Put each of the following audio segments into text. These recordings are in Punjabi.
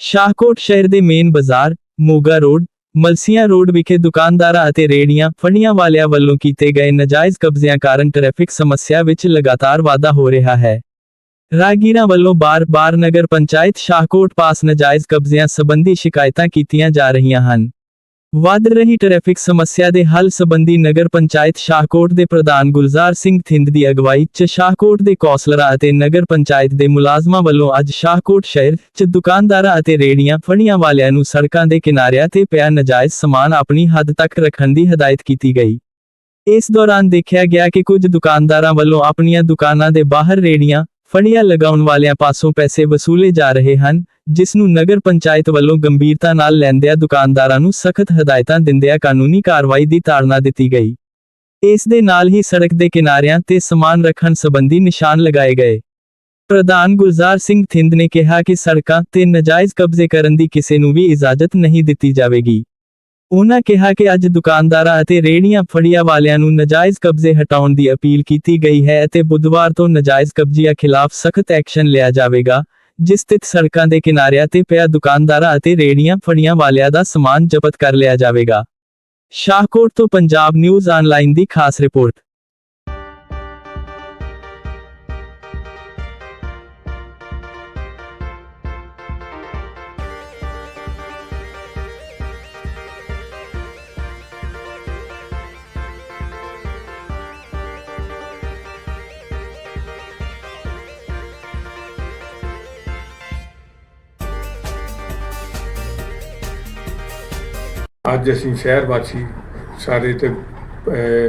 ਸ਼ਾਹਕੋਟ ਸ਼ਹਿਰ ਦੇ ਮੇਨ ਬਾਜ਼ਾਰ, ਮੋਗਾ ਰੋਡ, ਮਲਸੀਆਂ ਰੋਡ ਵਿਖੇ ਦੁਕਾਨਦਾਰਾਂ ਅਤੇ ਰੇੜੀਆਂ ਫੜੀਆਂ ਵਾਲਿਆਂ ਵੱਲੋਂ ਕੀਤੇ ਗਏ ਨਜਾਇਜ਼ ਕਬਜ਼ਿਆਂ ਕਾਰਨ ਟ੍ਰੈਫਿਕ ਸਮੱਸਿਆ ਵਿੱਚ ਲਗਾਤਾਰ ਵਾਧਾ ਹੋ ਰਿਹਾ ਹੈ। ਰਾਗੀਰਾਂ ਵੱਲੋਂ ਬਾਰ-ਬਾਰ ਨਗਰ ਪੰਚਾਇਤ ਸ਼ਾਹਕੋਟ ਪਾਸ ਨਜਾਇਜ਼ ਕਬਜ਼ਿਆਂ ਸੰਬੰਧੀ ਸ਼ਿਕਾਇਤਾਂ ਕੀਤੀਆਂ ਜਾ ਰਹੀਆਂ ਹਨ। ਵੱਧ ਰਹੀ ਟ੍ਰੈਫਿਕ ਸਮੱਸਿਆ ਦੇ ਹੱਲ ਸੰਬੰਧੀ ਨਗਰ ਪੰਚਾਇਤ ਸ਼ਾਹਕੋਟ ਦੇ ਪ੍ਰਧਾਨ ਗੁਲਜ਼ਾਰ ਸਿੰਘ ਥਿੰਦ ਦੀ ਅਗਵਾਈ 'ਚ ਸ਼ਾਹਕੋਟ ਦੇ ਕੌਂਸਲਰਾਂ ਅਤੇ ਨਗਰ ਪੰਚਾਇਤ ਦੇ ਮੁਲਾਜ਼ਮਾਂ ਵੱਲੋਂ ਅੱਜ ਸ਼ਾਹਕੋਟ ਸ਼ਹਿਰ 'ਚ ਦੁਕਾਨਦਾਰਾਂ ਅਤੇ ਰੇੜੀਆਂ ਫੜੀਆਂ ਵਾਲਿਆਂ ਨੂੰ ਸੜਕਾਂ ਦੇ ਕਿਨਾਰਿਆਂ ਤੇ ਪਿਆ ਨਜਾਇਜ਼ ਸਮਾਨ ਆਪਣੀ ਹੱਦ ਤੱਕ ਰੱਖਣ ਦੀ ਹਦਾਇਤ ਕੀਤੀ ਗਈ। ਇਸ ਦੌਰਾਨ ਦੇਖਿਆ ਗਿਆ ਕਿ ਕੁਝ ਦੁਕਾਨਦਾਰਾਂ ਵੱਲੋਂ ਆਪਣੀਆਂ ਦੁਕਾਨਾਂ ਦੇ ਬਾਹਰ ਰੇੜੀਆਂ ਫੜੀਆਂ ਲਗਾਉਣ ਵਾਲਿਆਂ ਪਾਸੋਂ ਪੈਸੇ ਵਸੂਲੇ ਜਾ ਰਹੇ ਹਨ ਜਿਸ ਨੂੰ ਨਗਰ ਪੰਚਾਇਤ ਵੱਲੋਂ ਗੰਭੀਰਤਾ ਨਾਲ ਲੈਂਦਿਆਂ ਦੁਕਾਨਦਾਰਾਂ ਨੂੰ ਸਖਤ ਹਦਾਇਤਾਂ ਦਿੰਦਿਆਂ ਕਾਨੂੰਨੀ ਕਾਰਵਾਈ ਦੀ ਤਾੜਨਾ ਦਿੱਤੀ ਗਈ। ਇਸ ਦੇ ਨਾਲ ਹੀ ਸੜਕ ਦੇ ਕਿਨਾਰਿਆਂ ਤੇ ਸਮਾਨ ਰੱਖਣ ਸੰਬੰਧੀ ਨਿਸ਼ਾਨ ਲਗਾਏ ਗਏ। ਪ੍ਰਧਾਨ ਗੁਲਜ਼ਾਰ ਸਿੰਘ ਥਿੰਦ ਨੇ ਕਿਹਾ ਕਿ ਸੜਕਾਂ ਤੇ ਨਜਾਇਜ਼ ਕਬਜ਼ੇ ਕਰਨ ਦੀ ਕਿਸੇ ਨੂੰ ਵੀ ਇਜਾਜ਼ਤ ਨਹੀਂ ਦਿੱਤੀ ਜਾਵੇਗੀ। ਉਨ੍ਹਾਂ ਕਿਹਾ ਕਿ ਅੱਜ ਦੁਕਾਨਦਾਰਾਂ ਅਤੇ ਰੇਹੜੀਆਂ ਫੜੀਆਂ ਵਾਲਿਆਂ ਨੂੰ ਨਜਾਇਜ਼ ਕਬਜ਼ੇ ਹਟਾਉਣ ਦੀ ਅਪੀਲ ਕੀਤੀ ਗਈ ਹੈ ਅਤੇ ਬੁੱਧਵਾਰ ਤੋਂ ਨਜਾਇਜ਼ ਕਬਜ਼ਿਆਂ ਖਿਲਾਫ ਸਖਤ ਐਕਸ਼ਨ ਲਿਆ ਜਾਵੇਗਾ, ਜਿਸ ਤਿਤ ਸੜਕਾਂ ਦੇ ਕਿਨਾਰਿਆਂ ਤੇ ਪਿਆ ਦੁਕਾਨਦਾਰਾਂ ਅਤੇ ਰੇਹੜੀਆਂ ਫੜੀਆਂ ਵਾਲਿਆਂ ਦਾ ਸਮਾਨ ਜ਼ਬਤ ਕਰ ਲਿਆ ਜਾਵੇਗਾ। ਸ਼ਾਹਕੋਟ ਤੋਂ ਪੰਜਾਬ ਨਿਊਜ਼ ਆਨਲਾਈਨ ਦੀ ਖਾਸ ਰਿਪੋਰਟ। ਅੱਜ ਅਸੀਂ ਸ਼ਹਿਰ ਵਾਸੀ ਸਾਰੇ ਤੇ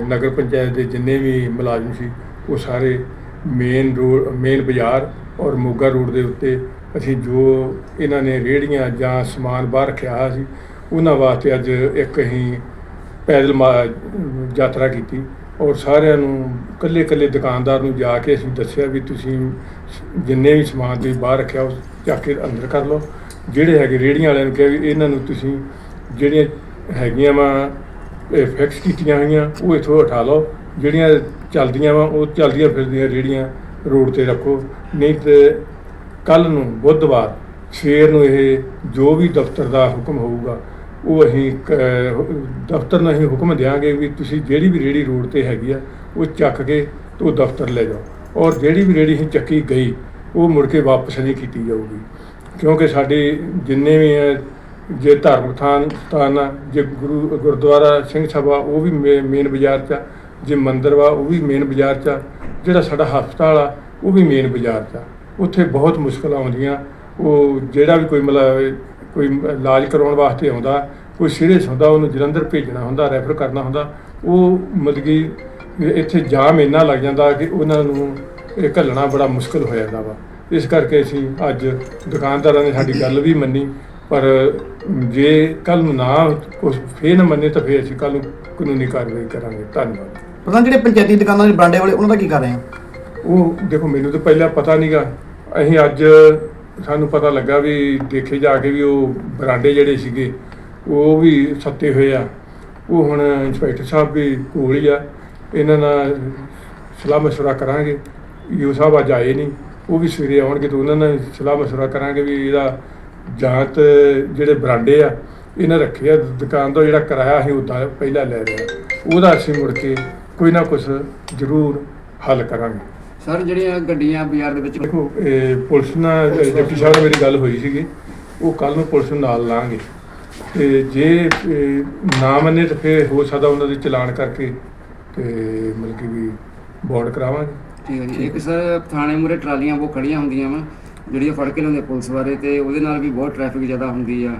ਨਗਰ ਪੰਚਾਇਤ ਦੇ ਜਿੰਨੇ ਵੀ ਮੁਲਾਜ਼ਮ ਸੀ, ਉਹ ਸਾਰੇ ਮੇਨ ਰੋਡ ਮੇਨ ਬਾਜ਼ਾਰ ਔਰ ਮੋਗਾ ਰੋਡ ਦੇ ਉੱਤੇ ਅਸੀਂ ਜੋ ਇਹਨਾਂ ਨੇ ਰੇੜੀਆਂ ਜਾਂ ਸਮਾਨ ਬਾਹਰ ਰੱਖਿਆ ਹੋਇਆ ਸੀ, ਉਹਨਾਂ ਵਾਸਤੇ ਅੱਜ ਇੱਕ ਅਸੀਂ ਪੈਦਲ ਮਾ- ਯਾਤਰਾ ਕੀਤੀ ਔਰ ਸਾਰਿਆਂ ਨੂੰ ਕੱਲੇ ਕੱਲੇ ਦੁਕਾਨਦਾਰ ਨੂੰ ਜਾ ਕੇ ਅਸੀਂ ਦੱਸਿਆ ਵੀ ਤੁਸੀਂ ਜਿੰਨੇ ਵੀ ਸਮਾਨ ਤੁਸੀਂ ਬਾਹਰ ਰੱਖਿਆ, ਉਹ ਚੱਕ ਕੇ ਅੰਦਰ ਕਰ ਲਓ। ਜਿਹੜੇ ਹੈਗੇ ਰੇੜੀਆਂ ਵਾਲਿਆਂ ਨੂੰ ਕਿਹਾ ਵੀ ਇਹਨਾਂ ਨੂੰ ਤੁਸੀਂ ਜਿਹੜੀਆਂ ਹੈਗੀਆਂ ਵਾ, ਇਹ ਫਿਕਸ ਕੀਤੀਆਂ ਹੋਈਆਂ ਉਹ ਇਥੋਂ ਉਠਾ ਲਓ। ਜਿਹੜੀਆਂ ਚੱਲਦੀਆਂ ਵਾ, ਉਹ ਚੱਲਦੀਆਂ ਫਿਰਦੀਆਂ ਰੇੜੀਆਂ, ਰੋਡ ਤੇ ਰੱਖੋ। ਨਹੀਂ ਤੇ ਕੱਲ ਨੂੰ, ਬੁੱਧਵਾਰ, ਸਵੇਰ ਨੂੰ ਇਹ ਜੋ ਵੀ ਦਫ਼ਤਰ ਦਾ ਹੁਕਮ ਹੋਊਗਾ, ਉਹ ਅਸੀਂ ਕ- ਦਫ਼ਤਰ ਨੂੰ ਅਸੀਂ ਹੁਕਮ ਦਿਆਂਗੇ ਵੀ ਤੁਸੀਂ ਜਿਹੜੀ ਵੀ ਰੇੜੀ ਰੋਡ ਤੇ ਹੈਗੀ ਆ, ਉਹ ਚੱਕ ਕੇ ਤੇ ਉਹ ਦਫ਼ਤਰ ਲੈ ਜਾਓ। ਔਰ ਜਿਹੜੀ ਵੀ ਰੇੜੀ ਅਸੀਂ ਚੱਕੀ ਗਈ, ਉਹ ਮੁੜ ਕੇ ਵਾਪਸ ਨਹੀਂ ਕੀਤੀ ਜਾਊਗੀ। ਕਿਉਂਕਿ ਸਾਡੇ ਜਿੰਨੇ ਵੀ ਹੈ ਜੇ ਧਾਰਮਿਕ ਥਾਨ, ਸਥਾਨ ਆ, ਜੇ ਗੁਰੂ, ਗੁਰਦੁਆਰਾ, ਸਿੰਘ ਸਭਾ, ਉਹ ਵੀ ਮੇਨ ਬਾਜ਼ਾਰ 'ਚ ਆ। ਜੇ ਮੰਦਿਰ ਵਾ, ਉਹ ਵੀ ਮੇਨ ਬਾਜ਼ਾਰ 'ਚ ਆ। ਜਿਹੜਾ ਸਾਡਾ ਹਸਪਤਾਲ ਆ, ਉਹ ਵੀ ਮੇਨ ਬਾਜ਼ਾਰ 'ਚ ਆ। ਉੱਥੇ ਬਹੁਤ ਮੁਸ਼ਕਲਾਂ ਆਉਂਦੀਆਂ। ਉਹ ਜਿਹੜਾ ਵੀ ਕੋਈ ਮਤਲਬ, ਕੋਈ ਇਲਾਜ ਕਰਾਉਣ ਵਾਸਤੇ ਆਉਂਦਾ, ਕੋਈ ਸੀਰੀਅਸ ਹੁੰਦਾ, ਉਹਨੂੰ ਜਲੰਧਰ ਭੇਜਣਾ ਹੁੰਦਾ ਰੈਫਰ ਕਰਨਾ ਹੁੰਦਾ, ਉਹ ਮਤਲਬ ਕਿ ਇੱਥੇ ਜਾਮ ਇੰਨਾ ਲੱਗ ਜਾਂਦਾ ਕਿ ਉਹਨਾਂ ਨੂੰ ਇਹ ਘੱਲਣਾ ਬੜਾ ਮੁਸ਼ਕਲ ਹੋ ਜਾਂਦਾ ਵਾ। ਇਸ ਕਰਕੇ ਅਸੀਂ ਅੱਜ ਦੁਕਾਨਦਾਰਾਂ ਨੇ ਸਾਡੀ ਗੱਲ ਵੀ ਮੰਨੀ। ਪਰ ਜੇ ਕੱਲ ਨੂੰ ਨਾ ਕੁਛ ਫੇਰ ਨਾ ਮੰਨੇ ਤਾਂ ਫੇਰ ਅਸੀਂ ਕੱਲ ਨੂੰ ਕਾਨੂੰਨੀ ਕਾਰਵਾਈ ਕਰਾਂਗੇ। ਧੰਨਵਾਦ। ਪ੍ਰਧਾਨ ਜਿਹੜੇ ਪੰਚਾਇਤੀ ਦੁਕਾਨਾਂ ਦੇ ਬਰਾਂਡੇ ਵਾਲੇ ਉਹਨਾਂ ਦਾ ਕੀ ਕਰ ਰਹੇ ਆ? ਉਹ ਦੇਖੋ ਮੈਨੂੰ ਤਾਂ ਪਹਿਲਾਂ ਪਤਾ ਨਹੀਂਗਾ ਅਸੀਂ ਅੱਜ ਸਾਨੂੰ ਪਤਾ ਲੱਗਾ ਵੀ ਦੇਖੇ ਜਾ ਕੇ ਵੀ ਉਹ ਬਰਾਂਡੇ ਜਿਹੜੇ ਸੀਗੇ ਉਹ ਵੀ ਸੱਤੇ ਹੋਏ ਆ। ਉਹ ਹੁਣ ਇੰਸਪੈਕਟਰ ਸਾਹਿਬ ਵੀ ਕੋਲ ਹੀ ਆ। ਇਹਨਾਂ ਨਾਲ ਸਲਾਹ ਮਸ਼ਵਰਾ ਕਰਾਂਗੇ। ਯੂ ਸਾਹਿਬ ਅੱਜ ਆਏ ਨਹੀਂ ਉਹ ਵੀ ਸਵੇਰੇ ਆਉਣਗੇ ਤਾਂ ਉਹਨਾਂ ਨਾਲ ਸਲਾਹ ਮਸ਼ਵਰਾ ਕਰਾਂਗੇ ਵੀ ਇਹਦਾ ਜਾਂਚ ਜਿਹੜੇ ਬਰਾਂਡੇ ਆ ਇਹਨਾਂ ਰੱਖੇ ਆ ਦੁਕਾਨ ਤੋਂ ਜਿਹੜਾ ਕਿਰਾਇਆ ਅਸੀਂ ਉਦਾਂ ਪਹਿਲਾਂ ਲੈ ਰਹੇ ਆ ਉਹਦਾ ਅਸੀਂ ਮੁੜ ਕੇ ਕੋਈ ਨਾ ਕੁਝ ਜ਼ਰੂਰ ਹੱਲ ਕਰਾਂਗੇ। ਸਰ ਜਿਹੜੀਆਂ ਗੱਡੀਆਂ ਬਾਜ਼ਾਰ ਦੇ ਵਿੱਚ ਦੇਖੋ ਇਹ ਪੁਲਿਸ ਨਾਲ ਡਿਪਟੀ ਸਾਹਿਬ ਨਾਲ ਮੇਰੀ ਗੱਲ ਹੋਈ ਸੀਗੀ। ਉਹ ਕੱਲ ਨੂੰ ਪੁਲਿਸ ਨੂੰ ਨਾਲ ਲਾਂਗੇ। ਤੇ ਜੇ ਨਾ ਮੰਨੇ ਤਾਂ ਫਿਰ ਹੋ ਸਕਦਾ ਉਹਨਾਂ ਦੇ ਚਲਾਨ ਕਰਕੇ ਤੇ ਮਤਲਬ ਕਿ ਵੀ ਬੌਂਡ ਕਰਾਵਾਂਗੇ। ਠੀਕ ਹੈ ਜੀ। ਇੱਕ ਸਰ ਥਾਣੇ ਮੂਰੇ ਟਰਾਲੀਆਂ ਬਹੁਤ ਖੜੀਆਂ ਹੁੰਦੀਆਂ ਵਾ। ਜਿਹੜੀਆਂ ਫੜ ਕੇ ਲਿਆਉਂਦੇ ਪੁਲਿਸ ਬਾਰੇ ਤੇ ਉਹਦੇ ਨਾਲ ਵੀ ਬਹੁਤ ਟ੍ਰੈਫਿਕ ਜ਼ਿਆਦਾ ਹੁੰਦੀ ਆ।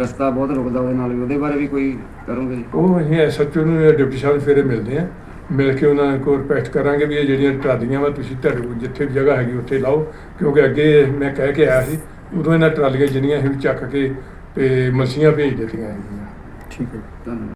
ਰਸਤਾ ਬਹੁਤ ਰੁਕਦਾ ਉਹਦੇ ਨਾਲ ਵੀ। ਉਹਦੇ ਬਾਰੇ ਵੀ ਕੋਈ ਕਰੋਗੇ ਜੀ? ਉਹ ਅਸੀਂ ਐਸਐਚਓ ਨੂੰ ਡਿਪਟੀ ਸਾਹਿਬ ਨੂੰ ਫੇਰੇ ਮਿਲਦੇ ਆ ਮਿਲ ਕੇ ਉਹਨਾਂ ਕੋਲ ਰਿਕੁਐਸਟ ਕਰਾਂਗੇ ਵੀ ਇਹ ਜਿਹੜੀਆਂ ਟਰਾਲੀਆਂ ਵਾ ਤੁਸੀਂ ਤੁਹਾਡੇ ਕੋਲ ਜਿੱਥੇ ਵੀ ਜਗ੍ਹਾ ਹੈਗੀ ਉੱਥੇ ਲਾਓ। ਕਿਉਂਕਿ ਅੱਗੇ ਮੈਂ ਕਹਿ ਕੇ ਆਇਆ ਸੀ ਉਦੋਂ ਇਹਨਾਂ ਟਰਾਲੀਆਂ ਜਿੰਨੀਆਂ ਸੀ ਚੱਕ ਕੇ ਤੇ ਮਲਸੀਆਂ ਭੇਜ ਦਿੱਤੀਆਂ ਹੈਗੀਆਂ। ਠੀਕ ਹੈ ਧੰਨਵਾਦ।